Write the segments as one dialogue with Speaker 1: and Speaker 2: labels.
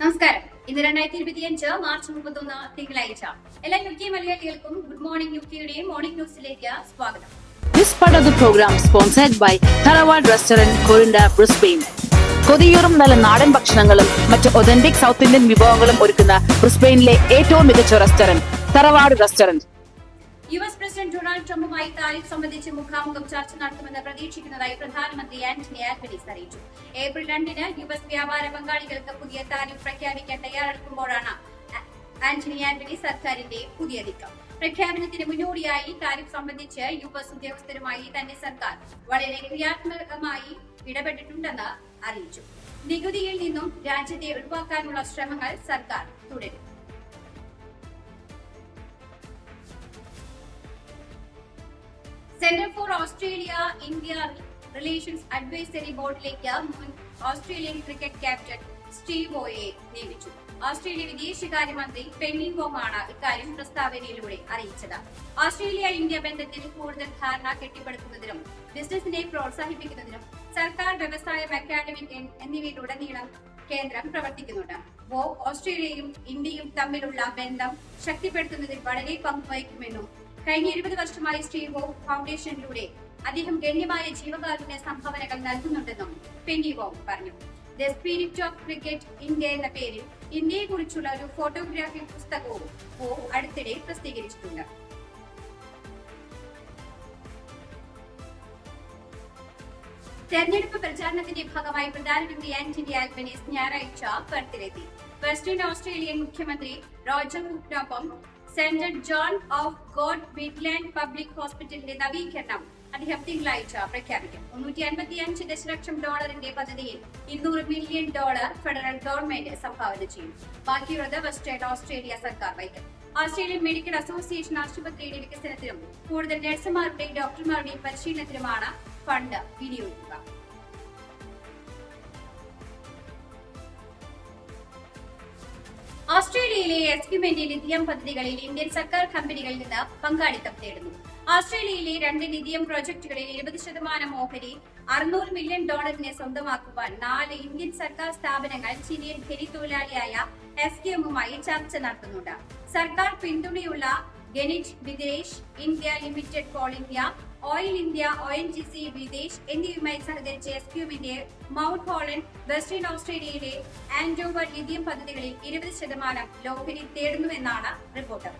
Speaker 1: നമസ്കാരം. ഇന്ന് രണ്ടായിരത്തി ഇരുപത്തിയഞ്ച് മാർച്ച് മുപ്പത്തൊന്ന് തിങ്കളാഴ്ച. എല്ലാ യു കെ മലയാളികൾക്കും ഗുഡ് മോർണിംഗ് യു കെയുടെ മോർണിംഗ് ന്യൂസിലേക്ക് സ്വാഗതം.
Speaker 2: This part of the program is sponsored by Tharawad Restaurant, Corinda, Brisbane. കൊതിയൂറും നല്ല നാടൻ ഭക്ഷണങ്ങളും മറ്റ് ഒതന്റിക് സൗത്ത് ഇന്ത്യൻ വിഭവങ്ങളും ഒരുക്കുന്ന ബ്രിസ്ബെയിനിലെ ഏറ്റവും മികച്ച restaurant Tharavad restaurant
Speaker 1: U S president Donald ട്രംപുമായി tariff സംബന്ധിച്ച് മുഖാമുഖം ചർച്ച നടത്തുമെന്ന് പ്രതീക്ഷിക്കുന്നതായി പ്രധാനമന്ത്രി ആന്റണി ആൽബനീസ് അറിയിച്ചു. ഏപ്രിൽ രണ്ടിന് യു എസ് വ്യാപാര പങ്കാളികൾക്ക് പുതിയ താരിഫ് പ്രഖ്യാപിക്കാൻ തയ്യാറെടുക്കുമ്പോഴാണ് ആന്റണി ആന്റണി സർക്കാരിന്റെ പുതിയ നീക്കം. പ്രഖ്യാപനത്തിന് മുന്നോടിയായി താരിഫ് സംബന്ധിച്ച് യു എസ് ഉദ്യോഗസ്ഥരുമായി തന്റെ സർക്കാർ വളരെ ക്രിയാത്മകമായി ഇടപെട്ടിട്ടുണ്ടെന്ന് അറിയിച്ചു. നികുതിയിൽ നിന്നും രാജ്യത്തെ ഒഴിവാക്കാനുള്ള ശ്രമങ്ങൾ സർക്കാർ തുടരും. Centre for Australia India relations advisory ബോർഡിലേക്ക് മുൻ ഓസ്ട്രേലിയൻ ക്രിക്കറ്റ് ക്യാപ്റ്റൻ സ്റ്റീവോയെ നിയമിച്ചു. ഓസ്ട്രേലിയ വിദേശകാര്യമന്ത്രി പെന്നി ആണ് ഇക്കാര്യം പ്രസ്താവനയിലൂടെ അറിയിച്ചത്. ഓസ്ട്രേലിയ ഇന്ത്യ ബന്ധത്തിൽ കൂടുതൽ ധാരണ കെട്ടിപ്പടുക്കുന്നതിനും ബിസിനസിനെ പ്രോത്സാഹിപ്പിക്കുന്നതിനും സർക്കാർ വ്യവസായം അക്കാദമിക് എന്നിവയിലുടനീളം കേന്ദ്രം പ്രവർത്തിക്കുന്നുണ്ട്. വോ ഓസ്ട്രേലിയയും ഇന്ത്യയും തമ്മിലുള്ള ബന്ധം ശക്തിപ്പെടുത്തുന്നതിൽ വളരെ പങ്കുവഹിക്കുമെന്നും കഴിഞ്ഞ ഇരുപത് വർഷമായി സ്റ്റീവോ ഫൗണ്ടേഷനിലൂടെ അദ്ദേഹം ഗണ്യമായ ജീവകാരുണ്യ സംഭാവനകൾ നൽകുന്നുണ്ടെന്നും പെന്നി വോങ് പറഞ്ഞു. The spirit of cricket India എന്ന പേരിൽ ഇന്ത്യയെ കുറിച്ചുള്ള ഒരു ഫോട്ടോഗ്രാഫി പുസ്തകവും വോ അടുത്തിടെ പ്രസിദ്ധീകരിച്ചിട്ടുണ്ട്. തെരഞ്ഞെടുപ്പ് പ്രചാരണത്തിന്റെ ഭാഗമായി പ്രധാനമന്ത്രി ആന്റണി ആൽബനീസ് ഞായറാഴ്ച പെർത്തിലെത്തി. വെസ്റ്റേൺ ഓസ്ട്രേലിയൻ മുഖ്യമന്ത്രി Roger കുക്കിനൊപ്പം Saint John of God Midland public ഹോസ്പിറ്റലിന്റെ നവീകരണം. അദ്ദേഹം തിങ്കളാഴ്ച പ്രഖ്യാപിക്കും. മുന്നൂറ്റി അൻപത്തി അഞ്ച് ദശലക്ഷം ഡോളറിന്റെ പദ്ധതിയിൽ ഇരുന്നൂറ് മില്യൺ ഡോളർ ഫെഡറൽ ഗവൺമെന്റ് സംഭാവന ചെയ്യും. ബാക്കിയുള്ളത് വെസ്റ്റേൺ ഓസ്ട്രേലിയ സർക്കാർ വഹിക്കും. ഓസ്ട്രേലിയൻ മെഡിക്കൽ അസോസിയേഷൻ ആശുപത്രിയുടെ വികസനത്തിനും കൂടുതൽ നഴ്സുമാരുടെയും ഡോക്ടർമാരുടെയും പരിശീലനത്തിനുമാണ് ഫണ്ട് വിനിയോഗിക്കുക. ഓസ്ട്രേലിയയിലെ എസ്ക്യുമെന്റ് ലിഥിയം പദ്ധതികളിൽ ഇന്ത്യൻ സർക്കാർ കമ്പനികളിൽ നിന്ന് പങ്കാളിത്തം തേടുന്നു. ഓസ്ട്രേലിയയിലെ രണ്ട് ലിഥിയം പ്രോജക്ടുകളിൽ ഇരുപത് ശതമാനം ഓഹരി അറുന്നൂറ് മില്യൺ ഡോളറിനെ സ്വന്തമാക്കുവാൻ നാല് ഇന്ത്യൻ സർക്കാർ സ്ഥാപനങ്ങൾ ചിലിയൻ ഖനി തൊഴിലാളിയായ എസ് കെമുമായി ചർച്ച നടത്തുന്നുണ്ട്. സർക്കാർ പിന്തുണയുള്ള Khanij Videsh India Limited Coal India Oil India O N G C Videsh എന്നിവയുമായി സഹകരിച്ച് എസ് ക്യൂബിന്റെ മൗണ്ട് ഹോളണ്ട് വെസ്റ്റേൺ ഓസ്ട്രേലിയയിലെ ആൻഡോവർ ലിഥിയം പദ്ധതികളിൽ ഇരുപത് ശതമാനം ലോഹരി തേടുന്നുവെന്നാണ് റിപ്പോർട്ട്.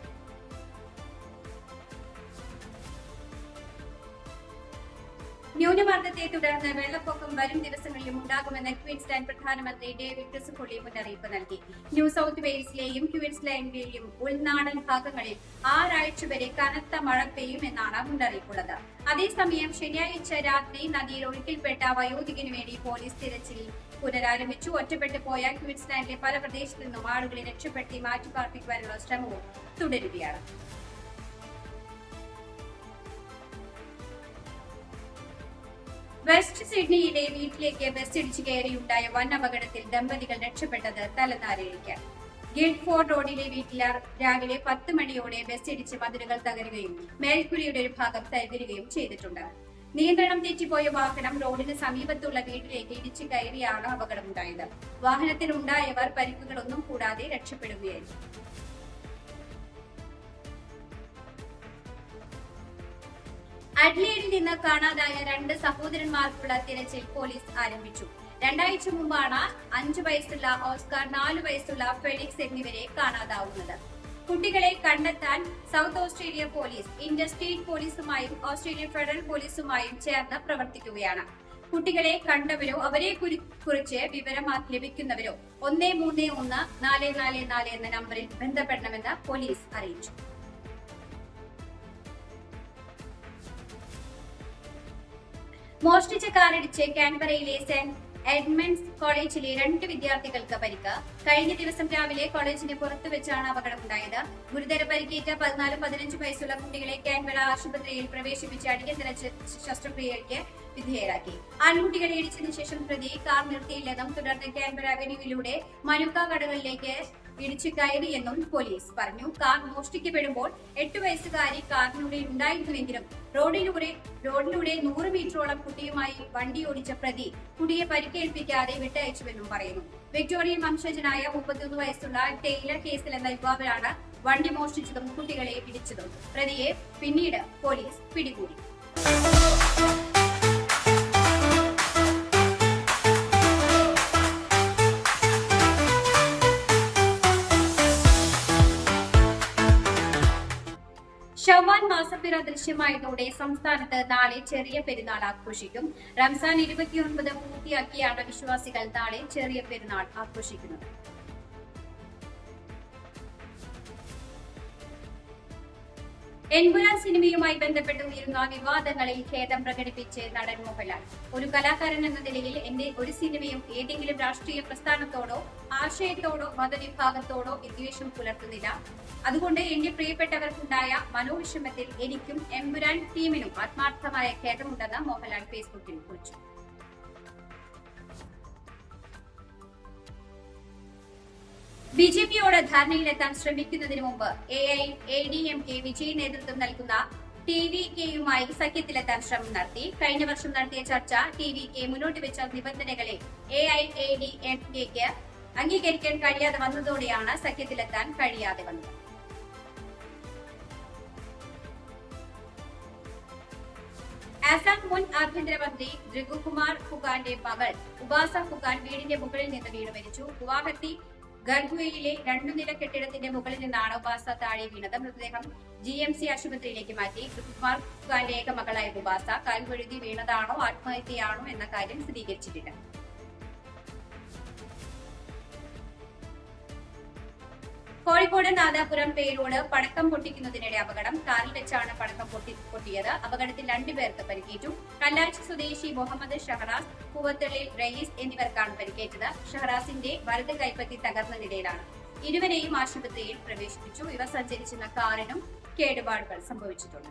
Speaker 1: ന്യൂനമർദ്ദത്തെ തുടർന്ന് വെള്ളപ്പൊക്കം വരും ദിവസങ്ങളിലും ഉണ്ടാകുമെന്ന് ക്വീൻസ്ലാൻഡ് പ്രധാനമന്ത്രി ഡേവിഡ് ക്രിസ്ഫുള്ളി മുന്നറിയിപ്പ് നൽകി. ന്യൂ സൗത്ത് വെയിൽസിലെയും ക്വീൻസ്ലാൻഡിലെയും ഉൾനാടൻ ഭാഗങ്ങളിൽ ആറാഴ്ച വരെ കനത്ത മഴ പെയ്യുമെന്നാണ് മുന്നറിയിപ്പുള്ളത്. അതേസമയം ശനിയാഴ്ച രാത്രി നദിയിൽ ഒഴുക്കിൽപ്പെട്ട വയോധികനു വേണ്ടി പോലീസ് തിരച്ചിൽ പുനരാരംഭിച്ചു. ഒറ്റപ്പെട്ടു പോയ ക്വീൻസ്ലാൻഡിലെ പല പ്രദേശത്തു നിന്നും ആളുകളെ രക്ഷപ്പെടുത്തി മാറ്റിപ്പാർപ്പിക്കുവാനുള്ള ശ്രമവും തുടരുകയാണ്. വെസ്റ്റ് സിഡ്നിയിലെ വീട്ടിലേക്ക് ബസ് ഇടിച്ചു കയറിയുണ്ടായ വൻ അപകടത്തിൽ ദമ്പതികൾ രക്ഷപ്പെട്ടത് തലനാരിഴയ്ക്ക് ഗിൽഫോർഡ് റോഡിലെ വീട്ടിൽ രാവിലെ പത്ത് മണിയോടെ ബസ് ഇടിച്ച് മതിലുകൾ തകരുകയും മേൽക്കുരിയുടെ ഒരു ഭാഗം തകരുകയും ചെയ്തിട്ടുണ്ട്. നിയന്ത്രണം തെറ്റിപ്പോയ വാഹനം റോഡിന് സമീപത്തുള്ള വീട്ടിലേക്ക് ഇടിച്ചു കയറിയാണ് അപകടമുണ്ടായത്. വാഹനത്തിൽ ഉണ്ടായവർ പരിക്കുകളൊന്നും കൂടാതെ രക്ഷപ്പെടുകയായിരുന്നു. അഡ്ലേഡിൽ നിന്ന് കാണാതായ രണ്ട് സഹോദരന്മാർക്കുള്ള തിരച്ചിൽ പോലീസ് ആരംഭിച്ചു. രണ്ടാഴ്ച മുമ്പാണ് അഞ്ചു വയസ്സുള്ള ഓസ്കാർ നാലു വയസ്സുള്ള ഫെലിക്സ് എന്നിവരെ കാണാതാവുന്നത്. കുട്ടികളെ കണ്ടെത്താൻ South Australia police India state പോലീസുമായും Australian federal പോലീസുമായും ചേർന്ന് പ്രവർത്തിക്കുകയാണ്. കുട്ടികളെ കണ്ടവരോ അവരെ കുറിച്ച് വിവരം ലഭിക്കുന്നവരോ ഒന്ന് മൂന്ന് ഒന്ന് നാല് നാല് നാല് എന്ന നമ്പറിൽ ബന്ധപ്പെടണമെന്ന് പോലീസ് അറിയിച്ചു. മോഷ്ടിച്ച കാറിടിച്ച് കാൻബറയിലെ സെന്റ് എഡ്മണ്ട്സ് കോളേജിലെ രണ്ട് വിദ്യാർത്ഥികൾക്ക് പരിക്ക്. കഴിഞ്ഞ ദിവസം രാവിലെ കോളേജിന് പുറത്തു വെച്ചാണ് അപകടമുണ്ടായത്. ഗുരുതര പരിക്കേറ്റ പതിനാലും പതിനഞ്ചും വയസ്സുള്ള കുട്ടികളെ കാൻബറ ആശുപത്രിയിൽ പ്രവേശിപ്പിച്ച് അടിയന്തര ശസ്ത്രക്രിയക്ക് വിധേയരാക്കി. ആൺകുട്ടികളെ ഇടിച്ചതിനു ശേഷം പ്രതി കാർ നിർത്തിയില്ലെന്നും തുടർന്ന് കാൻബറ അവന്യൂവിലൂടെ മനുക്ക കടകളിലേക്ക് ഇടിച്ചു കയറിയെന്നും പോലീസ് പറഞ്ഞു. കാർ മോഷ്ടിക്കപ്പെടുമ്പോൾ എട്ട് വയസ്സുകാരി കാറിനുള്ളിൽ ഉണ്ടായിരുന്നുവെങ്കിലും റോഡിലൂടെ റോഡിലൂടെ നൂറ് മീറ്ററോളം കുട്ടിയുമായി വണ്ടി ഓടിച്ച പ്രതി കുട്ടിയെ പരിക്കേൽപ്പിക്കാതെ വിട്ടയച്ചുവെന്നും പറയുന്നു. വിക്ടോറിയൻ വംശജനായ മുപ്പത്തിയൊന്ന് വയസ്സുള്ള ടെയ്ലർ കേസിൽ എന്ന യുവാവിനാണ് വണ്ടി മോഷ്ടിച്ചതും കുട്ടികളെ പിടിച്ചതും പ്രതിയെ പിന്നീട് പോലീസ് പിടികൂടി. മാസപ്പിറ ദൃശ്യമായതോടെ സംസ്ഥാനത്ത് നാളെ ചെറിയ പെരുന്നാൾ ആഘോഷിക്കും. റംസാൻ ഇരുപത്തിയൊൻപത് പൂർത്തിയാക്കിയാണ് വിശ്വാസികൾ നാളെ ചെറിയ പെരുന്നാൾ ആഘോഷിക്കുന്നത്. എൻപുരാൻ സിനിമയുമായി ബന്ധപ്പെട്ട് ഉയരുന്ന വിവാദങ്ങളിൽ ഖേദം പ്രകടിപ്പിച്ച് നടൻ മോഹൻലാൽ. ഒരു കലാകാരൻ എന്ന നിലയിൽ എന്റെ ഒരു സിനിമയും ഏതെങ്കിലും രാഷ്ട്രീയ പ്രസ്ഥാനത്തോടോ ആശയത്തോടോ മതവിഭാഗത്തോടോ വിദ്വേഷം പുലർത്തുന്നില്ല. അതുകൊണ്ട് എന്റെ പ്രിയപ്പെട്ടവർക്കുണ്ടായ മനോവിഷമത്തിൽ എനിക്കും എമ്പുരാൻ ടീമിനും ആത്മാർത്ഥമായ ഖേദമുണ്ടെന്ന് മോഹൻലാൽ ഫേസ്ബുക്കിൽ കുറിച്ചു. ബി ജെ പിയോട് ധാരണയിലെത്താൻ ശ്രമിക്കുന്നതിന് മുമ്പ് A I A D M K Vijay നേതൃത്വം നൽകുന്ന ടി വി കെയുമായി സഖ്യത്തിലെത്താൻ ശ്രമം നടത്തി. കഴിഞ്ഞ വർഷം നടത്തിയ ചർച്ച ടി വി കെ മുന്നോട്ട് വെച്ച നിബന്ധനകളെ A I A D M കെക്ക് അംഗീകരിക്കാൻ കഴിയാതെ വന്നതോടെയാണ് സഖ്യത്തിലെത്താൻ കഴിയാതെ വന്നത്. ആസാം മുൻ ആഭ്യന്തരമന്ത്രി രഘുകുമാർ ഫുഗാന്റെ മകൾ ഉപാസ ഫുഗാൻ വീടിന്റെ മുകളിൽ നിന്ന് വീണ് മരിച്ചു. ഗുവാഹത്തി ഗർഭുവയിലെ രണ്ടു നില കെട്ടിടത്തിന്റെ മുകളിൽ നിന്നാണ് ഉപാസ താഴെ വീണത്. മൃതദേഹം ജി എം സി ആശുപത്രിയിലേക്ക് മാറ്റി. ഫുഗാന്റെ ഏക മകളായ ഉപാസ കാൽവഴുതി വീണതാണോ ആത്മഹത്യയാണോ എന്ന കാര്യം സ്ഥിരീകരിച്ചിട്ടില്ല. കോഴിക്കോട് നാദാപുരം പേരോട് പടക്കം പൊട്ടിക്കുന്നതിനിടെ അപകടം. കാറിൽ വെച്ചാണ് പടക്കം പൊട്ടി പൊട്ടിയത്. അപകടത്തിൽ രണ്ടുപേർക്ക് പരിക്കേറ്റു. കല്ലാഴ്ച സ്വദേശി മുഹമ്മദ് ഷഹറാസ് പൂവത്തള്ളിൽ റയീസ് എന്നിവർക്കാണ് പരിക്കേറ്റത്. ഷഹറാസിന്റെ വലത് കൈപ്പത്തി തകർന്ന നിലയിലാണ്. ഇരുവരെയും ആശുപത്രിയിൽ പ്രവേശിപ്പിച്ചു. ഇവ സഞ്ചരിച്ചിരുന്ന കാറിനും കേടുപാടുകൾ സംഭവിച്ചിട്ടുണ്ട്.